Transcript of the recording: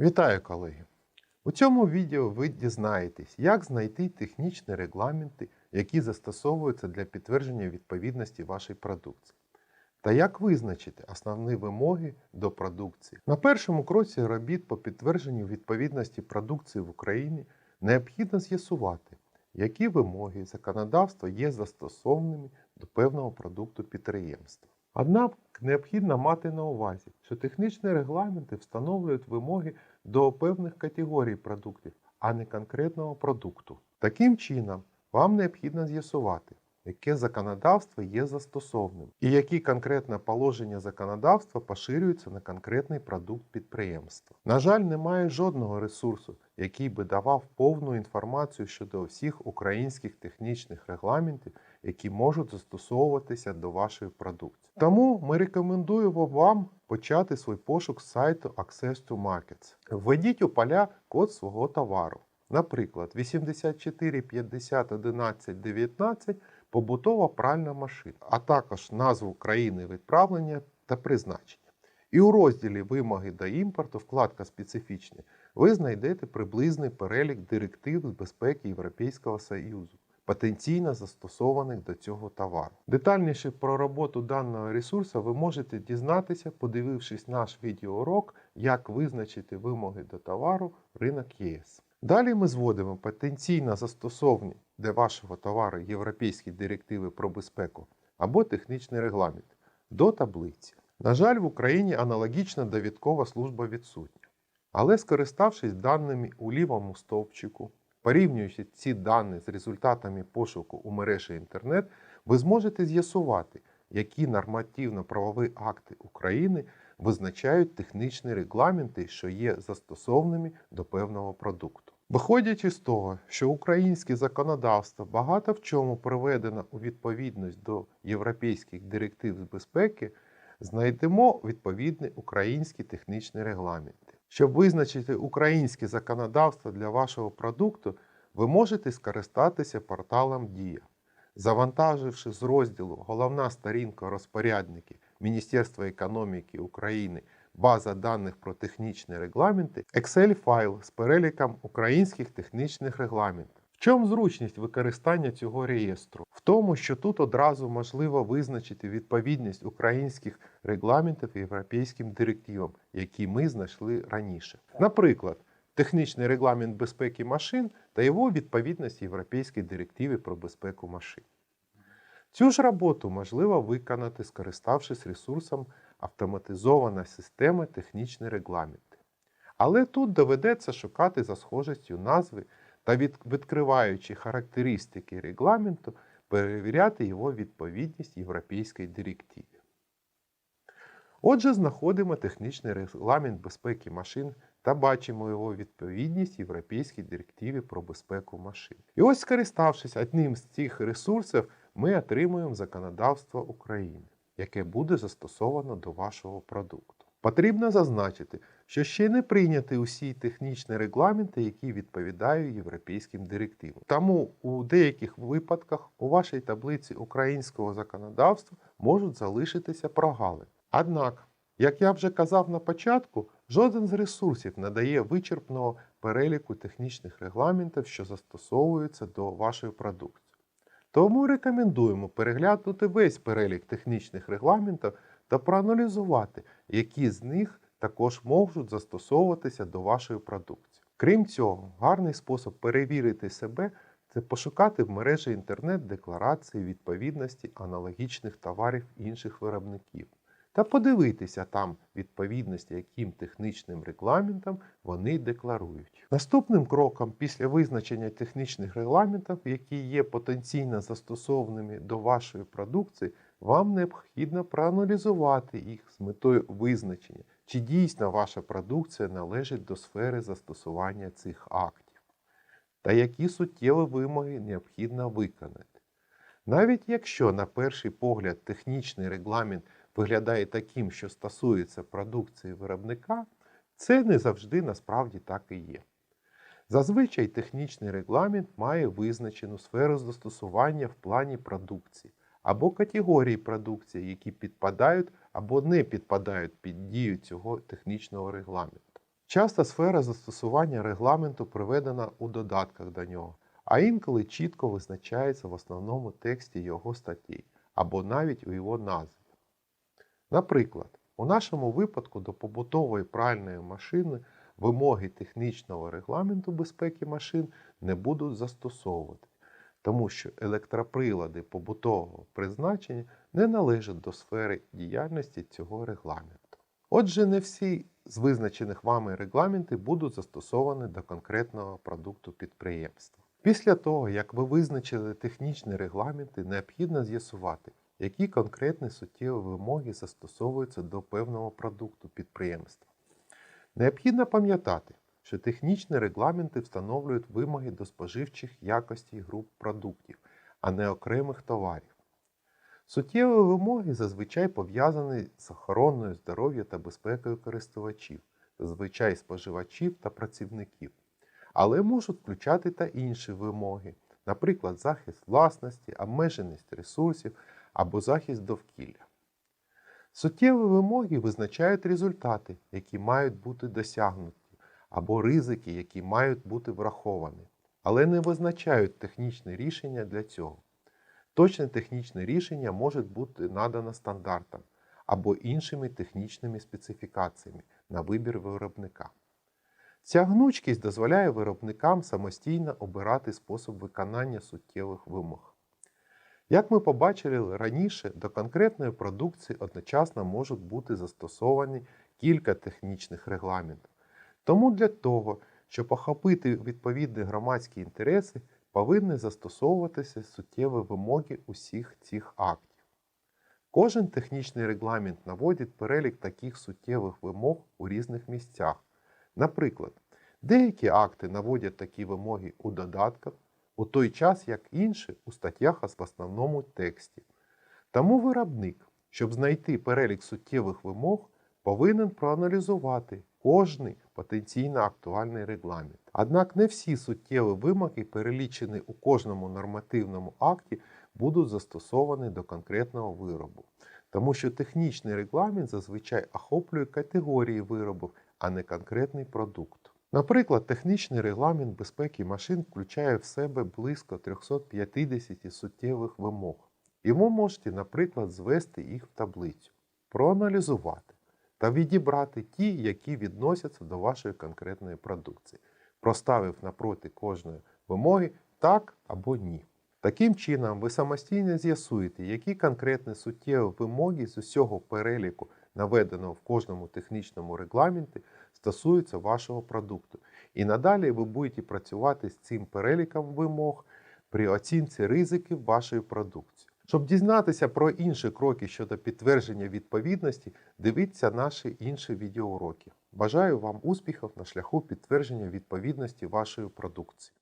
Вітаю, колеги! У цьому відео ви дізнаєтесь, як знайти технічні регламенти, які застосовуються для підтвердження відповідності вашої продукції, та як визначити основні вимоги до продукції. На першому кроці робіт по підтвердженню відповідності продукції в Україні необхідно з'ясувати, які вимоги законодавства є застосованими до певного продукту підприємства. Однак необхідно мати на увазі, що технічні регламенти встановлюють вимоги до певних категорій продуктів, а не конкретного продукту. Таким чином, вам необхідно з'ясувати, яке законодавство є застосовним і які конкретне положення законодавства поширюються на конкретний продукт підприємства. На жаль, немає жодного ресурсу, який би давав повну інформацію щодо всіх українських технічних регламентів, які можуть застосовуватися до вашої продукції. Тому ми рекомендуємо вам почати свій пошук з сайту Access to Markets. Введіть у поля код свого товару. Наприклад, 84 50 11 19 побутова пральна машина, а також назву країни відправлення та призначення. І у розділі Вимоги до імпорту, вкладка специфічні, ви знайдете приблизний перелік директив з безпеки Європейського Союзу, потенційно застосованих до цього товару. Детальніше про роботу даного ресурсу ви можете дізнатися, подивившись наш відеоурок, як визначити вимоги до товару ринок ЄС. Далі ми зводимо потенційно застосовані для вашого товару європейські директиви про безпеку або технічний регламент до таблиці. На жаль, в Україні аналогічна довідкова служба відсутня. Але скориставшись даними у лівому стовпчику, порівнюючи ці дані з результатами пошуку у мережі інтернет, ви зможете з'ясувати, які нормативно-правові акти України визначають технічні регламенти, що є застосовними до певного продукту. Виходячи з того, що українське законодавство багато в чому приведено у відповідність до європейських директив з безпеки, знайдемо відповідні українські технічні регламенти. Щоб визначити українське законодавство для вашого продукту, ви можете скористатися порталом Дія. Завантаживши з розділу Головна сторінка розпорядники Міністерства економіки України база даних про технічні регламенти, Excel файл з переліком українських технічних регламентів. В чому зручність використання цього реєстру? В тому, що тут одразу можливо визначити відповідність українських регламентів європейським директивам, які ми знайшли раніше. Наприклад, технічний регламент безпеки машин та його відповідність Європейській директиві про безпеку машин. Цю ж роботу можливо виконати, скориставшись ресурсом автоматизована система технічні регламенти. Але тут доведеться шукати за схожістю назви та від, відкриваючи характеристики регламенту, перевіряти його відповідність європейській директиві. Отже, знаходимо технічний регламент безпеки машин та бачимо його відповідність Європейській директиві про безпеку машин. І ось, скориставшись одним з цих ресурсів, ми отримуємо законодавство України, яке буде застосовано до вашого продукту. Потрібно зазначити, що ще не прийняті усі технічні регламенти, які відповідають європейським директивам. Тому у деяких випадках у вашій таблиці українського законодавства можуть залишитися прогали. Однак, як я вже казав на початку, жоден з ресурсів не дає вичерпного переліку технічних регламентів, що застосовуються до вашої продукції. Тому рекомендуємо переглянути весь перелік технічних регламентів та проаналізувати, які з них також можуть застосовуватися до вашої продукції. Крім цього, гарний спосіб перевірити себе це пошукати в мережі інтернет декларації відповідності аналогічних товарів інших виробників та подивитися там відповідності, яким технічним регламентам вони декларують. Наступним кроком після визначення технічних регламентів, які є потенційно застосованими до вашої продукції, вам необхідно проаналізувати їх з метою визначення, чи дійсно ваша продукція належить до сфери застосування цих актів, та які суттєві вимоги необхідно виконати. Навіть якщо на перший погляд технічний регламент виглядає таким, що стосується продукції виробника, це не завжди насправді так і є. Зазвичай технічний регламент має визначену сферу застосування в плані продукції або категорії продукції, які підпадають або не підпадають під дію цього технічного регламенту. Часто сфера застосування регламенту приведена у додатках до нього, а інколи чітко визначається в основному тексті його статей або навіть у його назві. Наприклад, у нашому випадку до побутової пральної машини вимоги технічного регламенту безпеки машин не будуть застосовувати, тому що електроприлади побутового призначення не належать до сфери діяльності цього регламенту. Отже, не всі з визначених вами регламенти будуть застосовані до конкретного продукту підприємства. Після того, як ви визначили технічні регламенти, необхідно з'ясувати, які конкретні суттєві вимоги застосовуються до певного продукту підприємства. Необхідно пам'ятати, що технічні регламенти встановлюють вимоги до споживчих якостей груп продуктів, а не окремих товарів. Суттєві вимоги зазвичай пов'язані з охороною здоров'я та безпекою користувачів, зазвичай споживачів та працівників, але можуть включати та інші вимоги, наприклад, захист власності, обмеженість ресурсів або захист довкілля. Суттєві вимоги визначають результати, які мають бути досягнуті, або ризики, які мають бути враховані, але не визначають технічне рішення для цього. Точне технічне рішення може бути надано стандартам або іншими технічними специфікаціями на вибір виробника. Ця гнучкість дозволяє виробникам самостійно обирати спосіб виконання суттєвих вимог. Як ми побачили раніше, до конкретної продукції одночасно можуть бути застосовані кілька технічних регламентів. Тому для того, щоб охопити відповідні громадські інтереси, повинні застосовуватися суттєві вимоги усіх цих актів. Кожен технічний регламент наводить перелік таких суттєвих вимог у різних місцях. Наприклад, деякі акти наводять такі вимоги у додатках, у той час як інші у статтях в основному тексті. Тому виробник, щоб знайти перелік суттєвих вимог, повинен проаналізувати кожний потенційно актуальний регламент. Однак не всі суттєві вимоги, перелічені у кожному нормативному акті, будуть застосовані до конкретного виробу, тому що технічний регламент зазвичай охоплює категорії виробів, а не конкретний продукт. Наприклад, технічний регламент безпеки машин включає в себе близько 350 суттєвих вимог, і ви можете, наприклад, звести їх в таблицю, проаналізувати та відібрати ті, які відносяться до вашої конкретної продукції, проставив напроти кожної вимоги так або ні. Таким чином, ви самостійно з'ясуєте, які конкретні суттєві вимоги з усього переліку, наведеного в кожному технічному регламенті, стосуються вашого продукту. І надалі ви будете працювати з цим переліком вимог при оцінці ризиків вашої продукції. Щоб дізнатися про інші кроки щодо підтвердження відповідності, дивіться наші інші відеоуроки. Бажаю вам успіхів на шляху підтвердження відповідності вашої продукції.